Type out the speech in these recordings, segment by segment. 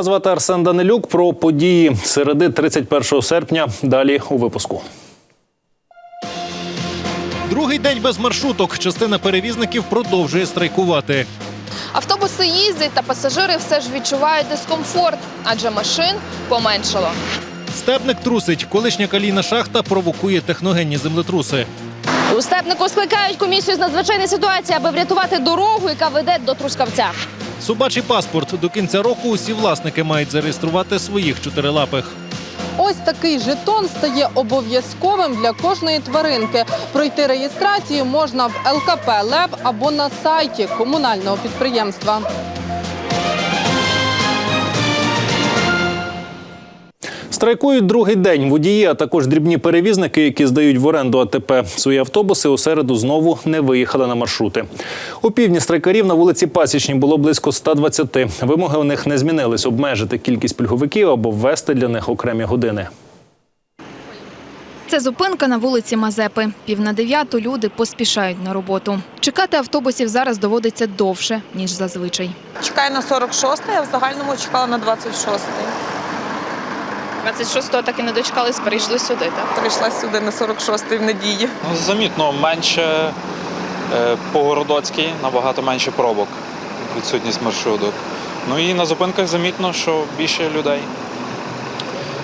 Мене звати Арсен Данилюк. Про події середи 31 серпня. Далі у випуску. Другий день без маршруток. Частина перевізників продовжує страйкувати. Автобуси їздять, та пасажири все ж відчувають дискомфорт, адже машин поменшало. Степник трусить. Колишня калійна шахта провокує техногенні землетруси. У степнику скликають комісію з надзвичайної ситуації, аби врятувати дорогу, яка веде до Трускавця. Собачий паспорт до кінця року усі власники мають зареєструвати своїх чотирилапих. Ось такий жетон стає обов'язковим для кожної тваринки. Пройти реєстрацію можна в ЛКП «Лев» або на сайті комунального підприємства. Страйкують другий день. Водії, а також дрібні перевізники, які здають в оренду АТП свої автобуси, у середу знову не виїхали на маршрути. У півдні страйкарів на вулиці Пасічній було близько 120. Вимоги у них не змінились обмежити кількість пільговиків або ввести для них окремі години. Це зупинка на вулиці Мазепи. Пів на дев'яту люди поспішають на роботу. Чекати автобусів зараз доводиться довше, ніж зазвичай. Чекаю на 46, а в загальному чекала на 26. 26-го так і не дочекались, перейшли сюди. Так? Прийшла сюди на 46-й в надії. Ну, Замітно менше е, по Городоцькій, набагато менше пробок, відсутність маршруток. Ну і на зупинках замітно, що більше людей.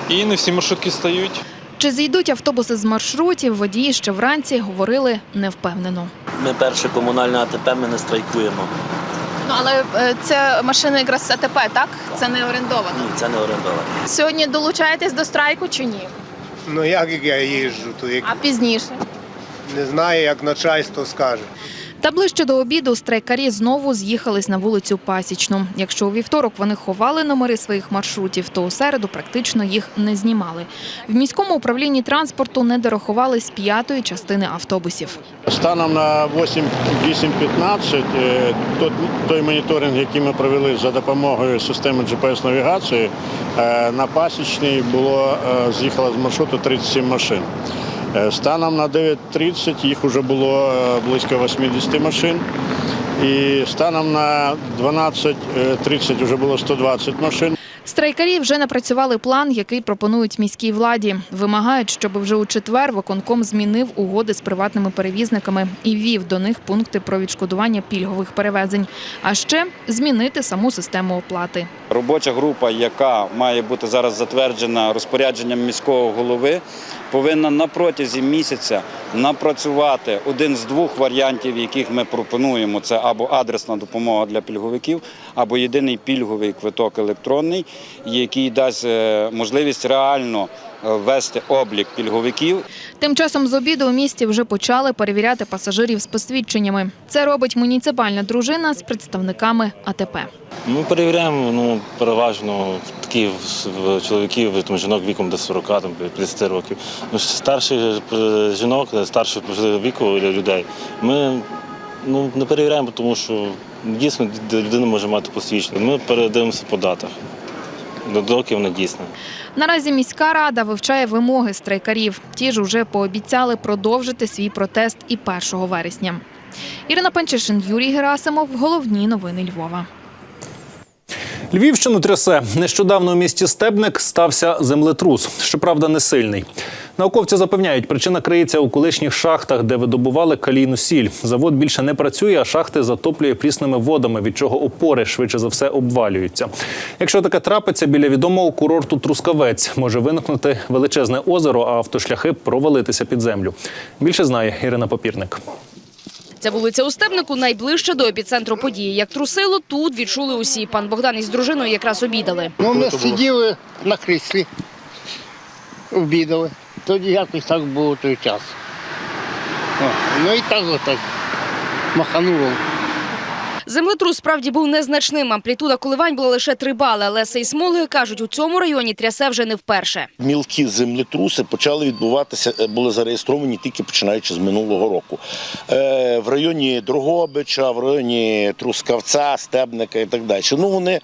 І не всі маршрутки стають. Чи зійдуть автобуси з маршрутів, водії ще вранці говорили невпевнено. Ми перше комунальне АТП, ми не страйкуємо. Ну але е, це машина якраз АТП, так? Це не орендовано. Ні, це не орендовано. Сьогодні долучаєтесь до страйку чи ні? Ну як як я їжджу, то як А пізніше. не знаю, як начальство скаже. Та ближче до обіду страйкарі знову з'їхались на вулицю Пасічну. Якщо у вівторок вони ховали номери своїх маршрутів, то у середу практично їх не знімали. В міському управлінні транспорту не дорахували з п'ятої частини автобусів. Станом на 8.15 е, той моніторинг, який ми провели за допомогою системи GPS-навігації, е, на пасічній було е, з'їхало з маршруту 37 машин. Е, Станом на 9.30 їх вже було е, близько 80 машин. І станом на 12.30 вже було 120 машин. Страйкарі вже напрацювали план, який пропонують міській владі. Вимагають, щоб вже у четвер виконком змінив угоди з приватними перевізниками і ввів до них пункти про відшкодування пільгових перевезень. А ще змінити саму систему оплати. Робоча група, яка має бути зараз затверджена розпорядженням міського голови, повинна на протязі місяця напрацювати один з двох варіантів, яких ми пропонуємо: це або адресна допомога для пільговиків, або єдиний пільговий квиток електронний, який дасть е, можливість реально е, ввести облік пільговиків Тим часом з обіду у місті вже почали перевіряти пасажирів з посвідченнями. Це робить муніципальна дружина з представниками АТП. Ми перевіряємо ну, переважно таких чоловіків, там, жінок віком до 40, там, 50 років. Ну, старших е, жінок, старших віку людей ми ну, не перевіряємо, тому що дійсно людина може мати посвідчення. Ми передивимося по датах. Доки вона дійсна. Наразі міська рада вивчає вимоги страйкарів. Ті ж уже пообіцяли продовжити свій протест і 1 вересня. Ірина Панчишин, Юрій Герасимов. Головні новини Львова. Львівщину трясе. Нещодавно у місті Стебник стався землетрус. Щоправда, не сильний. Науковці запевняють, причина криється у колишніх шахтах, де видобували калійну сіль. Завод більше не працює, а шахти затоплює прісними водами, від чого опори швидше за все обвалюються. Якщо таке трапиться біля відомого курорту Трускавець, може виникнути величезне озеро, а автошляхи провалитися під землю. Більше знає Ірина Попірник. Ця вулиця у Стебнику найближче до епіцентру події. Як трусило, тут відчули усі. Пан Богдан із дружиною якраз обідали. Ну, ми сиділи на кріслі, обідали. Тоді якось так було той час. О, ну і так отак махануло. Землетрус справді був незначним. Амплітуда коливань була лише 3 бали, але сейсмологи кажуть, у цьому районі трясе вже не вперше. Мілкі землетруси почали відбуватися, е, були зареєстровані тільки починаючи з минулого року. Е, в районі Дрогобича, в районі Трускавця, Стебника і так далі. Ну вони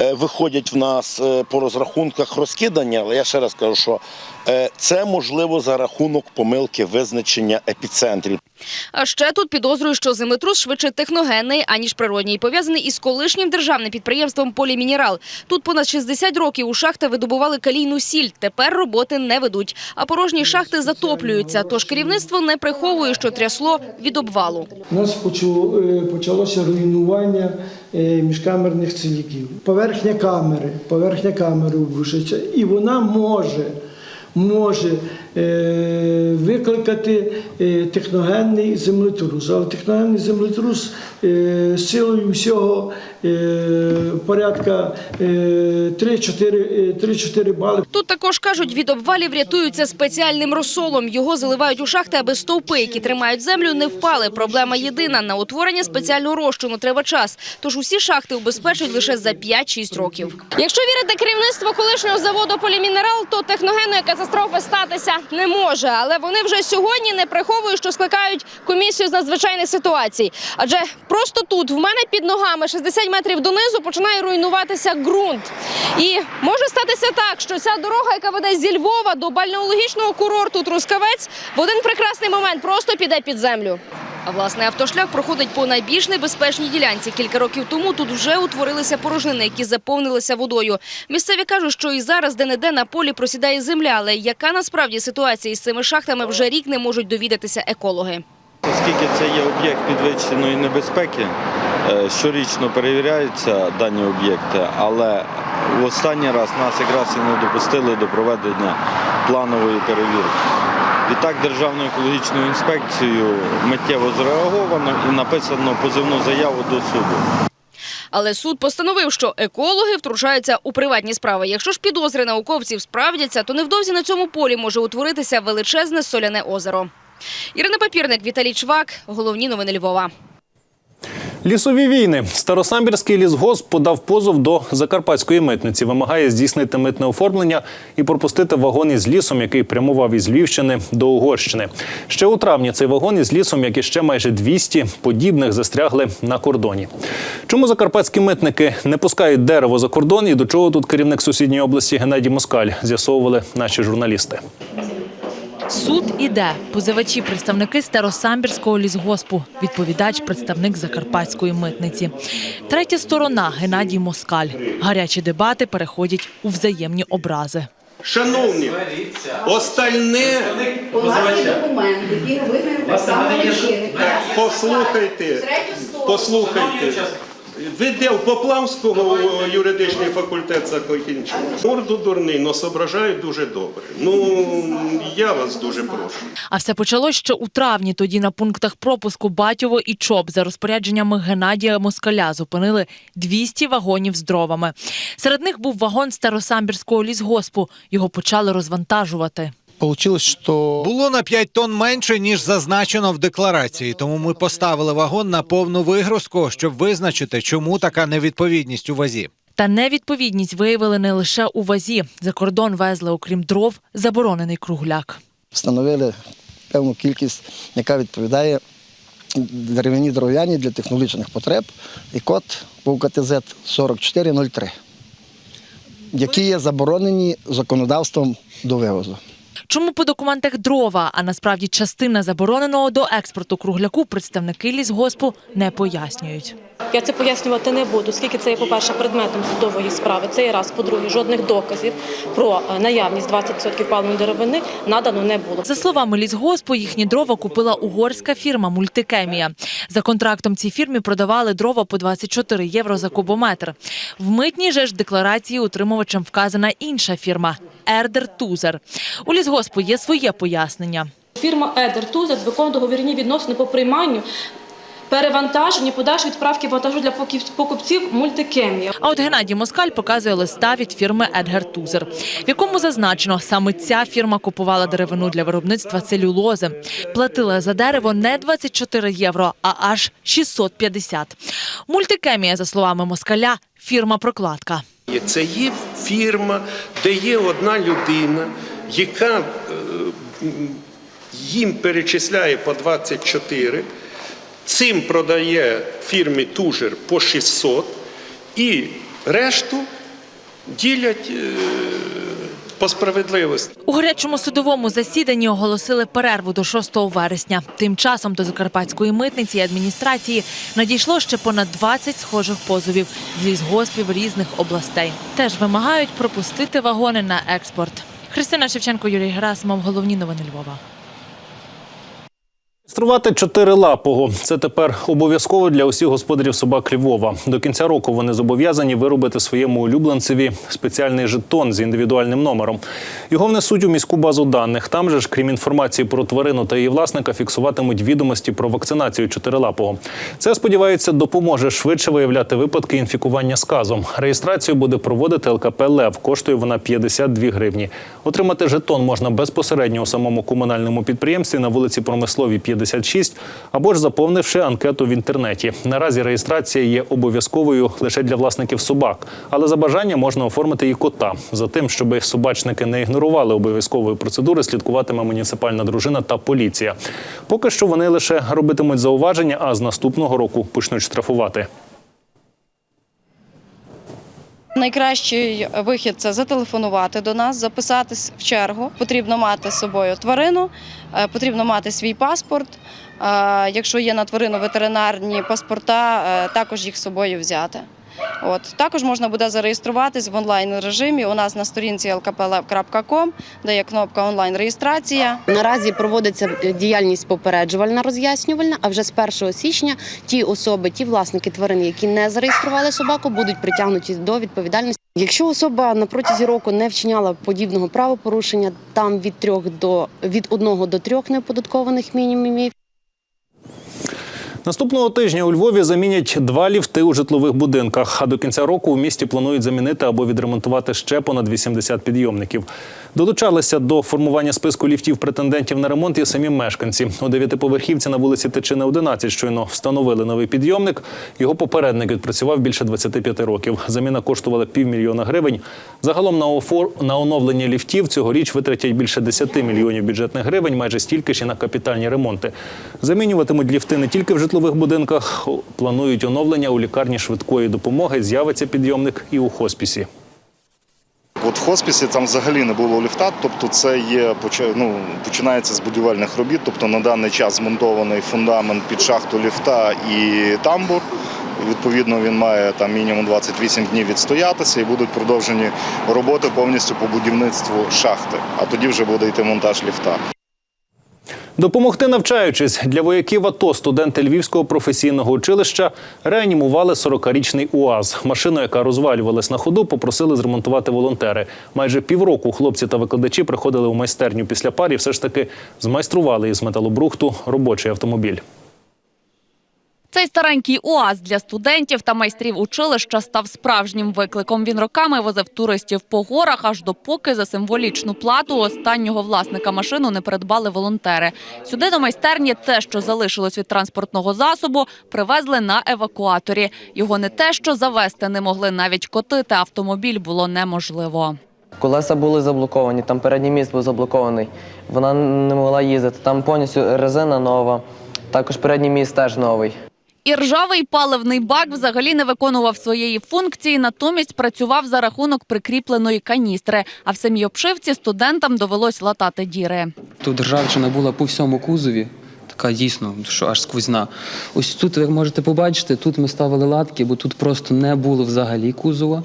е, виходять в нас по розрахунках розкидання, але я ще раз кажу, що це можливо за рахунок помилки визначення епіцентрів. А ще тут підозрюють, що землетрус швидше техногенний, аніж природній, пов'язаний із колишнім державним підприємством «Полімінерал». Тут понад 60 років у шахти видобували калійну сіль. Тепер роботи не ведуть, а порожні шахти затоплюються. Тож керівництво не приховує, що трясло від обвалу. У нас е, почалося руйнування е, міжкамерних циліків. Поверхня камери, поверхня камери обрушиться, і вона може, може е, викликати е, техногенний землетрус. Але техногенний землетрус е, силою всього порядка е, 3-4 е, 3-4 бали. Тут також кажуть, від обвалів рятуються спеціальним розсолом. Його заливають у шахти, аби стовпи, які тримають землю, не впали. Проблема єдина на утворення спеціального розчину треба час. Тож усі шахти убезпечують лише за 5-6 років. Якщо вірити керівництву колишнього заводу «Полімінерал», то техногенної катастрофи статися не може. Але вони вже сьогодні не приховують, що скликають комісію з надзвичайних ситуацій. Адже просто тут, в мене під ногами, 60 метрів донизу, починає руйнуватися ґрунт. І може статися так, що ця дорога, яка веде зі Львова до бальнеологічного курорту Трускавець, в один прекрасний момент просто піде під землю. А власне автошлях проходить по найбільш небезпечній ділянці. Кілька років тому тут вже утворилися порожнини, які заповнилися водою. Місцеві кажуть, що і зараз де-не-де на полі просідає земля, але яка насправді ситуація із цими шахтами вже рік не можуть довідатися екологи. Оскільки це є об'єкт підвищеної небезпеки, щорічно перевіряються дані об'єкти, але в останній раз нас якраз і не допустили до проведення планової перевірки. Відтак Державною екологічною інспекцією миттєво зреаговано і написано позивну заяву до суду. Але суд постановив, що екологи втручаються у приватні справи. Якщо ж підозри науковців справдяться, то невдовзі на цьому полі може утворитися величезне соляне озеро. Ірина Папірник, Віталій Чвак. Головні новини Львова. Лісові війни. Старосамбірський лісгосп подав позов до закарпатської митниці. Вимагає здійснити митне оформлення і пропустити вагон із лісом, який прямував із Львівщини до Угорщини. Ще у травні цей вагон із лісом, як і ще майже 200 подібних, застрягли на кордоні. Чому закарпатські митники не пускають дерево за кордон і до чого тут керівник сусідньої області Геннадій Москаль з'ясовували наші журналісти. Суд іде. Позивачі представники Старосамбірського лісгоспу, відповідач представник Закарпатської митниці. Третя сторона Геннадій Москаль. Гарячі дебати переходять у взаємні образи. Шановні, остальне послухайте, послухайте. Ви де в Поплавського юридичний факультет закінчили? Морду дурний, но соображають дуже добре. Ну я вас дуже прошу. А все почалось ще у травні. Тоді на пунктах пропуску Батьово і ЧОП за розпорядженнями Геннадія Москаля зупинили 200 вагонів з дровами. Серед них був вагон Старосамбірського лісгоспу. Його почали розвантажувати. Получилось, що Було на 5 тонн менше, ніж зазначено в декларації. Тому ми поставили вагон на повну вигрузку, щоб визначити, чому така невідповідність у вазі. Та невідповідність виявили не лише у вазі. За кордон везли, окрім дров, заборонений кругляк. встановили певну кількість, яка відповідає дерев'яні дров'яні для технологічних потреб, і код був КТЗ 4403, які є заборонені законодавством до вивозу. Чому по документах дрова, а насправді частина забороненого до експорту кругляку представники лісгоспу не пояснюють. Я це пояснювати не буду, оскільки це є, по-перше, предметом судової справи. Це є раз. По-друге, жодних доказів про е, наявність 20% паливної деревини надано не було. За словами лісгоспу, їхні дрова купила угорська фірма Мультикемія. За контрактом цій фірмі продавали дрова по 24 євро за кубометр. В митній же ж декларації утримувачем вказана інша фірма Ердер Тузер. У лісгоспу є своє пояснення. Фірма Едер Тузет виконує договірні відносини по прийманню. Перевантаження, подальші відправки вантажу для покупців мультикемія. А от Геннадій Москаль показує листа від фірми Едгар Тузер, в якому зазначено, саме ця фірма купувала деревину для виробництва целюлози. Платила за дерево не 24 євро, а аж 650. Мультикемія, за словами Москаля, фірма прокладка. Це є фірма, де є одна людина, яка е, їм перечисляє по 24, цим продає фірмі Тужер по 600 і Решту ділять е, по справедливості. У гарячому судовому засіданні оголосили перерву до 6 вересня. Тим часом до Закарпатської митниці і адміністрації надійшло ще понад 20 схожих позовів з лісгоспів різних областей. Теж вимагають пропустити вагони на експорт. Христина Шевченко, Юрій Герасимов. Головні новини Львова. Реєструвати чотирилапого – це тепер обов'язково для усіх господарів собак Львова. До кінця року вони зобов'язані виробити своєму улюбленцеві спеціальний жетон з індивідуальним номером. Його внесуть у міську базу даних. Там же ж, крім інформації про тварину та її власника, фіксуватимуть відомості про вакцинацію чотирилапого. Це сподівається допоможе швидше виявляти випадки інфікування сказом. Реєстрацію буде проводити ЛКП Лев. Коштує вона 52 гривні. Отримати жетон можна безпосередньо у самому комунальному підприємстві на вулиці Промисловій 56 або ж заповнивши анкету в інтернеті. Наразі реєстрація є обов'язковою лише для власників собак, але за бажання можна оформити і кота. За тим, щоб собачники не ігнорували обов'язкової процедури, слідкуватиме муніципальна дружина та поліція. Поки що вони лише робитимуть зауваження, а з наступного року почнуть штрафувати. Найкращий вихід це зателефонувати до нас, записатись в чергу. Потрібно мати з собою тварину, е, потрібно мати свій паспорт. Е, Якщо є на тварину ветеринарні паспорта, е, також їх з собою взяти. От також можна буде зареєструватись в онлайн режимі. У нас на сторінці lkplev.com, де є кнопка онлайн реєстрація. Наразі проводиться діяльність попереджувальна роз'яснювальна. А вже з 1 січня ті особи, ті власники тварин, які не зареєстрували собаку, будуть притягнуті до відповідальності. Якщо особа на протязі року не вчиняла подібного правопорушення, там від трьох до від одного до трьох неоподаткованих мінімумів. Наступного тижня у Львові замінять два ліфти у житлових будинках. А до кінця року у місті планують замінити або відремонтувати ще понад 80 підйомників. Долучалися до формування списку ліфтів претендентів на ремонт і самі мешканці. У дев'ятиповерхівці на вулиці Тичини 11 щойно встановили новий підйомник. Його попередник відпрацював більше 25 років. Заміна коштувала півмільйона гривень. Загалом на офор на оновлення ліфтів цьогоріч витратять більше 10 мільйонів бюджетних гривень, майже стільки ж і на капітальні ремонти. Замінюватимуть ліфти не тільки в житлових будинках, планують оновлення у лікарні швидкої допомоги. З'явиться підйомник і у хоспісі. От в хоспісі там взагалі не було ліфта, тобто це є ну, починається з будівельних робіт. Тобто на даний час змонтований фундамент під шахту ліфта і тамбур. Відповідно, він має там мінімум 28 днів відстоятися і будуть продовжені роботи повністю по будівництву шахти. А тоді вже буде йти монтаж ліфта. Допомогти навчаючись для вояків АТО студенти Львівського професійного училища реанімували 40-річний УАЗ. Машину, яка розвалювалась на ходу, попросили зремонтувати волонтери. Майже півроку хлопці та викладачі приходили у майстерню після пар і все ж таки змайстрували із металобрухту робочий автомобіль. Цей старенький УАЗ для студентів та майстрів училища став справжнім викликом. Він роками возив туристів по горах, аж допоки за символічну плату останнього власника машину не придбали волонтери. Сюди до майстерні те, що залишилось від транспортного засобу, привезли на евакуаторі. Його не те, що завести не могли, навіть котити автомобіль було неможливо. Колеса були заблоковані, там передній міст був заблокований. Вона не могла їздити. Там повністю резина нова, також передній міст теж новий. І ржавий паливний бак взагалі не виконував своєї функції, натомість працював за рахунок прикріпленої каністри. А в самій обшивці студентам довелось латати діри. Тут ржавчина була по всьому кузові. Така дійсно, що аж сквозна. Ось тут ви можете побачити, тут ми ставили латки, бо тут просто не було взагалі кузова.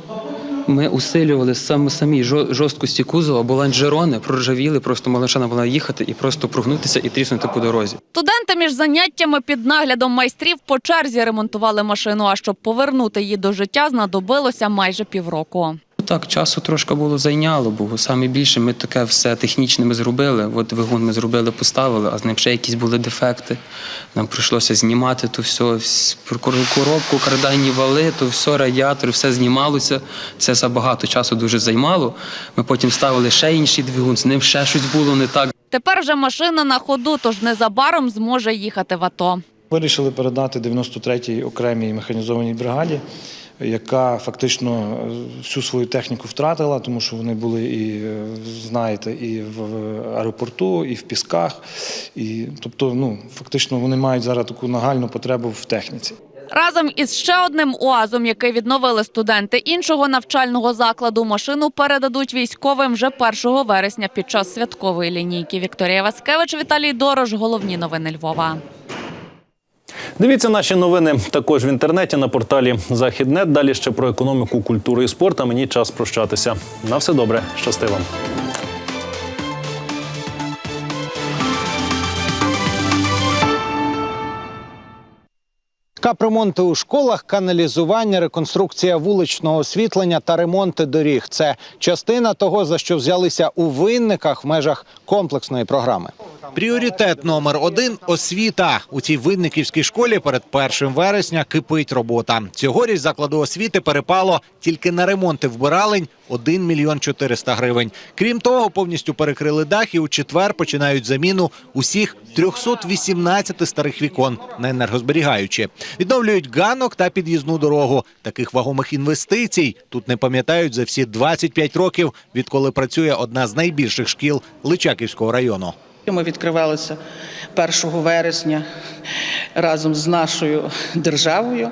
Ми усилювали саме самі жо- жорсткості кузова, бо ланжерони проржавіли, просто машина була їхати і просто прогнутися і тріснути по дорозі. Студенти між заняттями під наглядом майстрів по черзі ремонтували машину. А щоб повернути її до життя, знадобилося майже півроку. Так, часу трошки було зайняло, бо саме більше ми таке все технічне ми зробили. От двигун ми зробили, поставили, а з ним ще якісь були дефекти. Нам прийшлося знімати то все, вс- кор- коробку, кардайні вали, то все, радіатор, все знімалося. Це забагато часу дуже займало. Ми потім ставили ще інший двигун, з ним ще щось було не так. Тепер же машина на ходу, тож незабаром зможе їхати в АТО. Вирішили передати 93-й окремій механізованій бригаді, яка фактично е, всю свою техніку втратила, тому що вони були і е, знаєте, і в аеропорту, і в пісках. І, тобто, ну фактично, вони мають зараз таку нагальну потребу в техніці. Разом із ще одним УАЗом, який відновили студенти іншого навчального закладу, машину передадуть військовим вже 1 вересня під час святкової лінійки. Вікторія Васкевич, Віталій Дорож. Головні новини Львова. Дивіться наші новини також в інтернеті на порталі Західнет. Далі ще про економіку, культуру і спорт. А мені час прощатися. На все добре, щасти вам. Капремонти у школах, каналізування, реконструкція вуличного освітлення та ремонти доріг це частина того, за що взялися у винниках в межах комплексної програми. Пріоритет номер один освіта. У цій винниківській школі перед 1 вересня кипить робота. Цьогоріч закладу освіти перепало тільки на ремонти вбиралень 1 мільйон 400 гривень. Крім того, повністю перекрили дах і у четвер починають заміну усіх 318 старих вікон на енергозберігаючі. Відновлюють ганок та під'їзну дорогу. Таких вагомих інвестицій тут не пам'ятають за всі 25 років, відколи працює одна з найбільших шкіл Личаківського району. Ми відкривалися 1 вересня разом з нашою державою,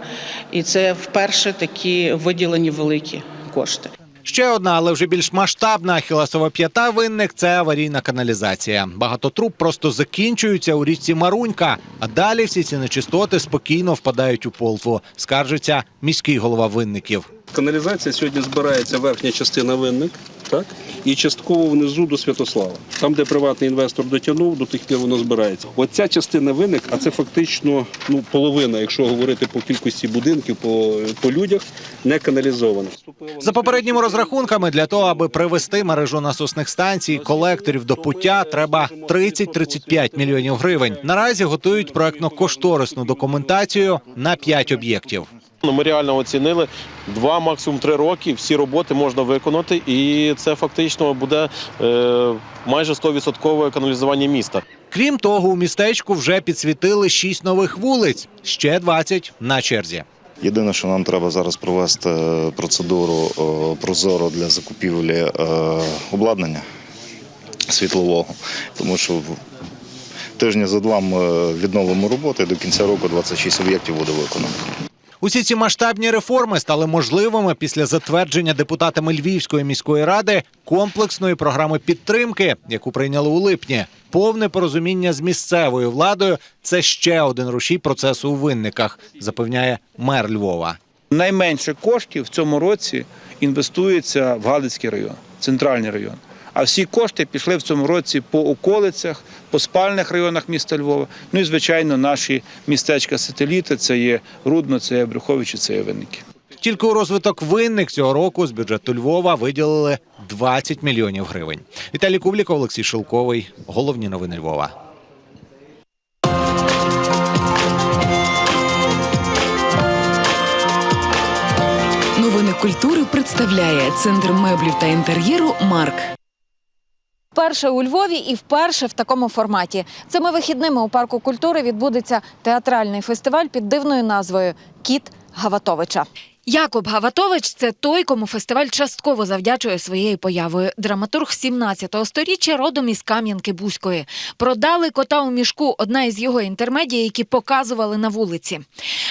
і це вперше такі виділені великі кошти. Ще одна, але вже більш масштабна ахіласова п'ята винник це аварійна каналізація. Багато труб просто закінчуються у річці Марунька, а далі всі ці нечистоти спокійно впадають у полтву. Скаржиться міський голова винників. Каналізація сьогодні збирається верхня частина винник, так? І частково внизу до Святослава. Там, де приватний інвестор дотягнув, до тих пір воно збирається. Оця частина винник, а це фактично ну, половина, якщо говорити по кількості будинків, по, по людях, не каналізована. За попередніми розрахунками, для того, аби привести мережу насосних станцій, колекторів до пуття, треба 30-35 мільйонів гривень. Наразі готують проектно-кошторисну документацію на 5 об'єктів. Ну, Ми реально оцінили два, максимум три роки. Всі роботи можна виконати, і це фактично буде е, майже 100% каналізування міста. Крім того, у містечку вже підсвітили 6 нових вулиць, ще 20 на черзі. Єдине, що нам треба зараз провести е, процедуру е, прозоро для закупівлі е, обладнання світлового, тому що в- тижня за два ми відновимо роботи і до кінця року 26 об'єктів буде виконано. Усі ці масштабні реформи стали можливими після затвердження депутатами Львівської міської ради комплексної програми підтримки, яку прийняли у липні. Повне порозуміння з місцевою владою це ще один рушій процесу у винниках, запевняє мер Львова. Найменше коштів в цьому році інвестується в Галицький район, центральний район. А всі кошти пішли в цьому році по околицях, по спальних районах міста Львова. Ну і звичайно, наші містечка сателіти це є Рудно, це є Брюховичі, це є Винники. Тільки у розвиток винник цього року з бюджету Львова виділили 20 мільйонів гривень. Віталій Кубліков, Олексій Шилковий. Головні новини Львова. Новини культури представляє центр меблів та інтер'єру Марк. Вперше у Львові і вперше в такому форматі. Цими вихідними у парку культури відбудеться театральний фестиваль під дивною назвою Кіт Гаватовича. Якоб Гаватович це той, кому фестиваль частково завдячує своєю появою. Драматург 17-го сторіччя родом із Кам'янки Бузької. Продали кота у мішку одна із його інтермедій, які показували на вулиці.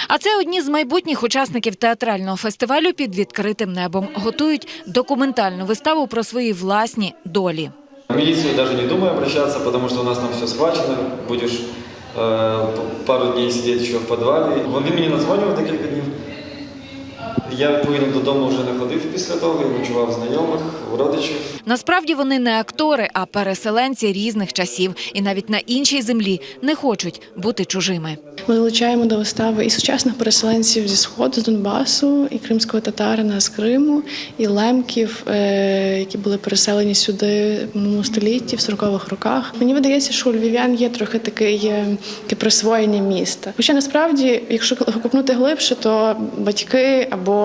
А це одні з майбутніх учасників театрального фестивалю під відкритим небом. Готують документальну виставу про свої власні долі. В милицию даже не думай обращаться, потому что у нас там все схвачено. Будешь э, пару дней сидеть еще в подвале. Вы меня надзвонювали несколько днів. Я відповідно додому вже не ходив після того, я ночував знайомих, у родичів. Насправді вони не актори, а переселенці різних часів, і навіть на іншій землі не хочуть бути чужими. Ми долучаємо до вистави і сучасних переселенців зі сходу, з Донбасу, і кримського татарина з Криму, і лемків, е, які були переселені сюди в минулому столітті, в 40-х роках. Мені видається, що у львів'ян є трохи таке, е, таке присвоєння міста. Хоча насправді, якщо копнути глибше, то батьки або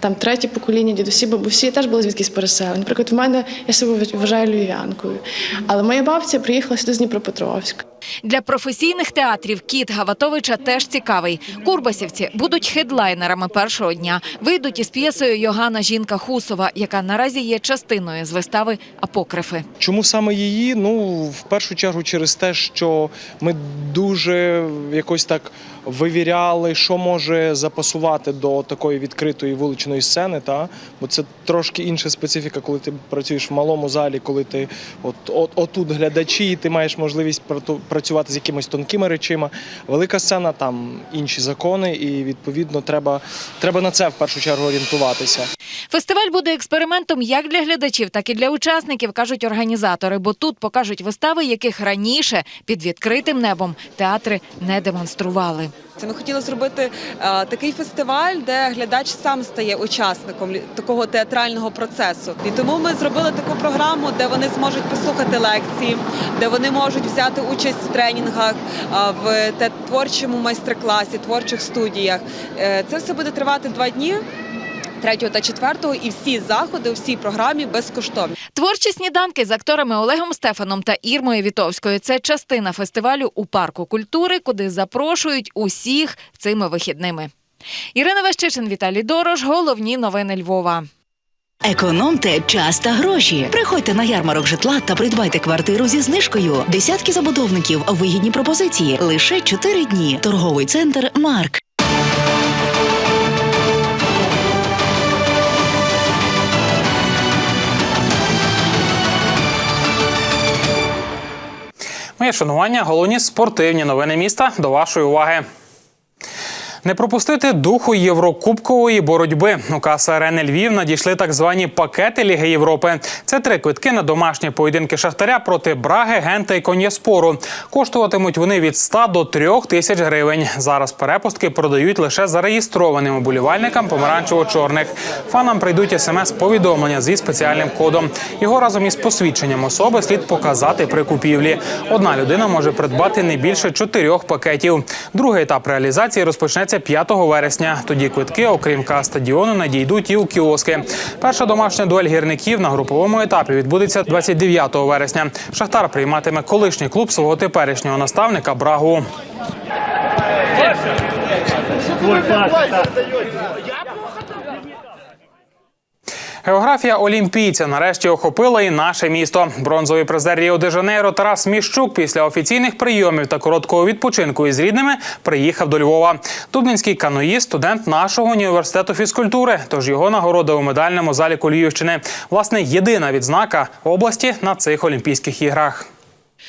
там третє покоління, дідусі, бабусі теж були звідкись переселені. Наприклад, в мене я себе вважаю львів'янкою, але моя бабця приїхала сюди з Дніпропетровська. Для професійних театрів кіт Гаватовича теж цікавий. Курбасівці будуть хедлайнерами першого дня. Вийдуть із п'єсою Йогана Жінка Хусова, яка наразі є частиною з вистави Апокрифи. Чому саме її? Ну, в першу чергу через те, що ми дуже якось так вивіряли, що може запасувати до такої відкритої вуличної сцени. Та? Бо це трошки інша специфіка, коли ти працюєш в малому залі, коли ти от, от, отут глядачі, і ти маєш можливість працювати з якимись тонкими речима. Велика сцена, там інші закони, і відповідно треба, треба на це в першу чергу орієнтуватися. Фестиваль буде експериментом як для глядачів, так і для учасників, кажуть організатори. Бо тут покажуть вистави, яких раніше під відкритим небом театри не демонстрували. Це ми хотіли зробити е, такий фестиваль, де глядач сам стає учасником такого театрального процесу. І тому ми зробили таку програму, де вони зможуть послухати лекції, де вони можуть взяти участь в тренінгах, е, в творчому майстер-класі, творчих студіях. Е, Це все буде тривати два дні. 3 та 4 і всі заходи у всій програмі безкоштовні. Творчі сніданки з акторами Олегом Стефаном та Ірмою Вітовською це частина фестивалю у парку культури, куди запрошують усіх цими вихідними. Ірина Вещичин, Віталій Дорож. Головні новини Львова. Економте час та гроші. Приходьте на ярмарок житла та придбайте квартиру зі знижкою. Десятки забудовників, вигідні пропозиції. Лише 4 дні. Торговий центр Марк. Моє шанування, головні спортивні новини міста до вашої уваги. Не пропустити духу єврокубкової боротьби. У каса арени Львів надійшли так звані пакети Ліги Європи. Це три квитки на домашні поєдинки Шахтаря проти Браги, Гента і Кон'яспору. Коштуватимуть вони від 100 до 3 тисяч гривень. Зараз перепустки продають лише зареєстрованим уболівальникам помаранчево-чорних. Фанам прийдуть смс-повідомлення зі спеціальним кодом. Його разом із посвідченням особи слід показати при купівлі. Одна людина може придбати не більше чотирьох пакетів. Другий етап реалізації розпочнеться 5 вересня. Тоді квитки, окрім кас стадіону, надійдуть і у кіоски. Перша домашня дуель гірників на груповому етапі відбудеться 29 вересня. Шахтар прийматиме колишній клуб свого теперішнього наставника Брагу. Географія олімпійця нарешті охопила і наше місто. Бронзовий призер Ріо де Жанейро Тарас Міщук після офіційних прийомів та короткого відпочинку із рідними приїхав до Львова. Дубнинський каноїст, студент нашого університету фізкультури. Тож його нагорода у медальному заліку Львівщини. Власне, єдина відзнака області на цих Олімпійських іграх.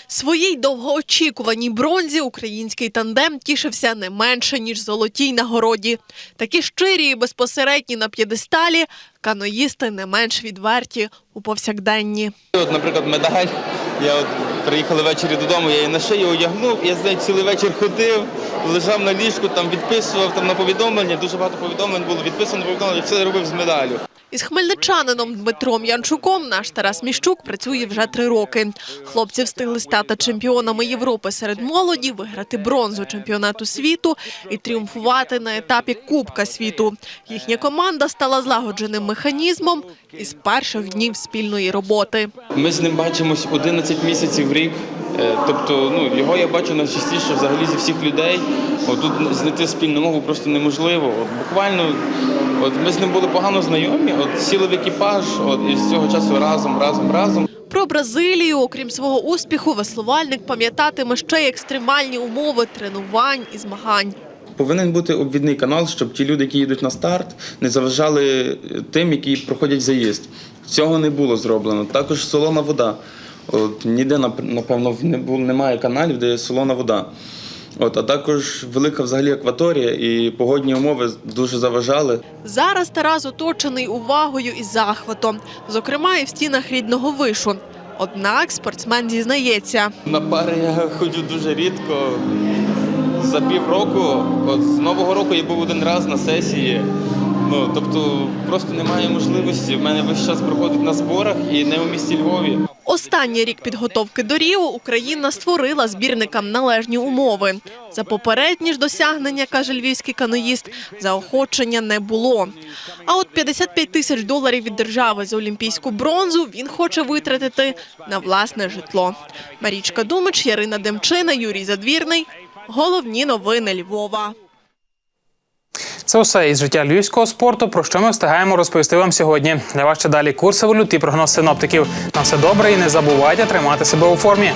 Своїй довгоочікуваній бронзі український тандем тішився не менше ніж золотій нагороді. Такі щирі і безпосередні на п'єдесталі, каноїсти не менш відверті у повсякденні. От, наприклад, медаль. Я от приїхали ввечері додому, я її на шию одягнув, я з нею цілий вечір ходив, лежав на ліжку, там відписував там на повідомлення. Дуже багато повідомлень було відписано повідомлення, все робив з медаллю. Із хмельничанином Дмитром Янчуком наш Тарас Міщук працює вже три роки. Хлопці встигли стати чемпіонами Європи серед молоді, виграти бронзу чемпіонату світу і тріумфувати на етапі Кубка світу. Їхня команда стала злагодженим механізмом із перших днів спільної роботи. Ми з ним бачимось 11 місяців в рік. Е, Тобто, ну його я бачу найчастіше взагалі зі всіх людей. От тут знайти спільну мову просто неможливо. От буквально, от ми з ним були погано знайомі, от сіли в екіпаж, от і з цього часу разом, разом, разом. Про Бразилію, окрім свого успіху, веслувальник пам'ятатиме ще й екстремальні умови тренувань і змагань. Повинен бути обвідний канал, щоб ті люди, які їдуть на старт, не заважали тим, які проходять заїзд. Цього не було зроблено. Також солона вода. От ніде нап- напевно не було, немає каналів, де є солона вода. От, а також велика взагалі акваторія і погодні умови дуже заважали. Зараз Тарас оточений увагою і захватом, зокрема і в стінах рідного вишу. Однак спортсмен зізнається, На пари я ходжу дуже рідко. За півроку, от з Нового року я був один раз на сесії. Ну тобто просто немає можливості. В мене весь час проходить на зборах і не у місті Львові. Останній рік підготовки до Ріо Україна створила збірникам належні умови. За попередні ж досягнення, каже львівський каноїст, заохочення не було. А от 55 тисяч доларів від держави за олімпійську бронзу він хоче витратити на власне житло. Марічка Думич, Ярина Демчина, Юрій Задвірний. Головні новини Львова. Це усе із життя львівського спорту, про що ми встигаємо розповісти вам сьогодні. Для вас ще далі курси валют і прогноз синоптиків. На все добре і не забувайте тримати себе у формі.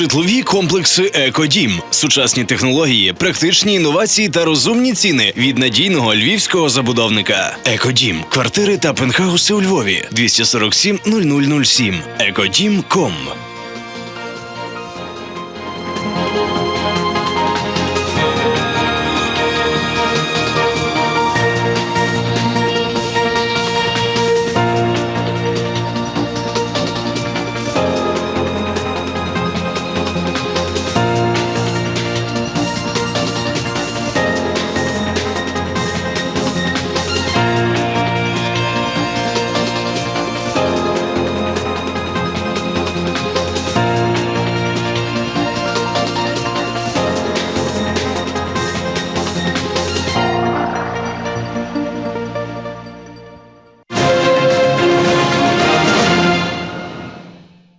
Житлові комплекси Екодім, сучасні технології, практичні інновації та розумні ціни від надійного львівського забудовника. Екодім, квартири та пентхауси у Львові 247 0007. Екодім.ком